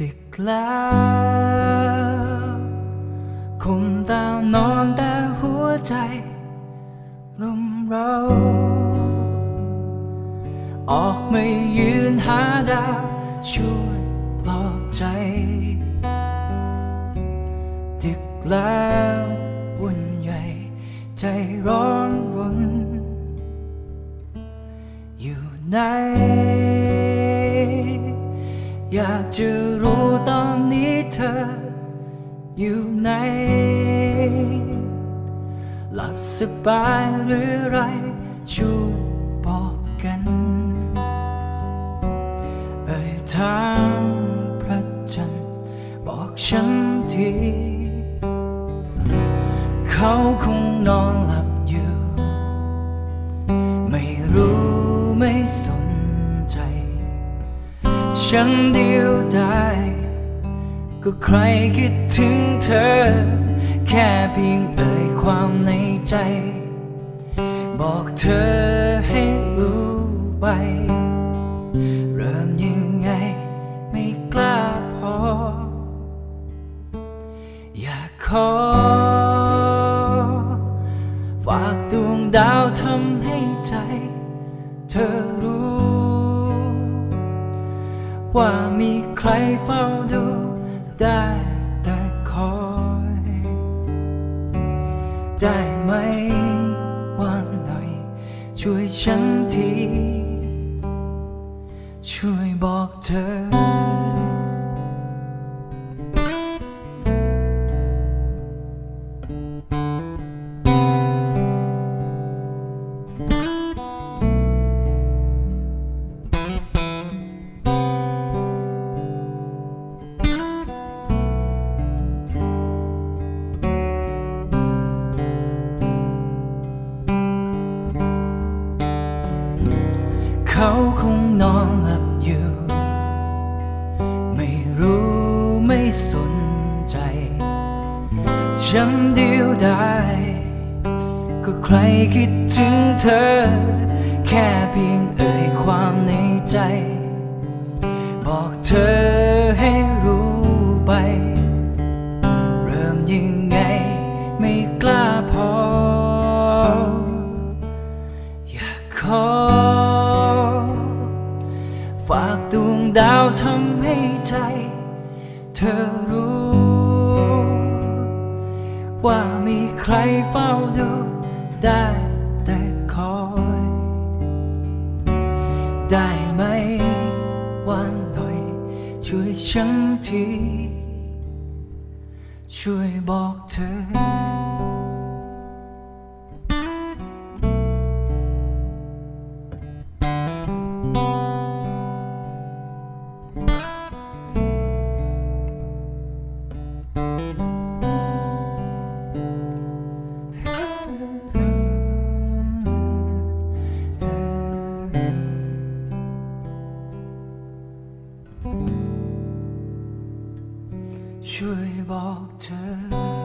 ดึกแล้วคงตานอนแต่หัวใจลุมเรา ออกไม่ยืนหาดาวช่วยปลอบใจ ดึกแล้ววุ่นใหญ่ ใจร้อนรนอยู่ไหน อยากจะรู้ตอนนี้เธอ อยู่ไหน หลับสบายหรือไรช่วยบอกกัน เอ่ยทางพระจันทร์บอกฉันที เขาคงนอนหลับ ฉันเดียวได้ก็ใครคิดถึงเธอ แค่เพียงเอ่ยความในใจ บอกเธอให้รู้ไป เริ่มยังไงไม่กล้าพอ อยากขอ ฝากดวงดาวทำให้ใจ เธอรู้ ว่ามีใครเฝ้าดูได้แต่คอย ได้ไหมวันหน่อย ช่วยฉันที ช่วยบอกเธอ เขาคงนอนหลับอยู่ ไม่รู้ไม่สนใจฉันเดียวได้ ก็ใครคิดถึงเธอ แค่เพียงเอ่ยความในใจ บอกเธอให้รู้ไป เริ่มยังไงไม่กล้าพอ อยากขอ ฝากดวงดาวทำให้ใจ เธอรู้ ว่ามีใครเฝ้าดูได้แต่คอย ได้ไหมวันหน่อย ช่วยฉันที ช่วยบอกเธอ ช่วยบอกเธอ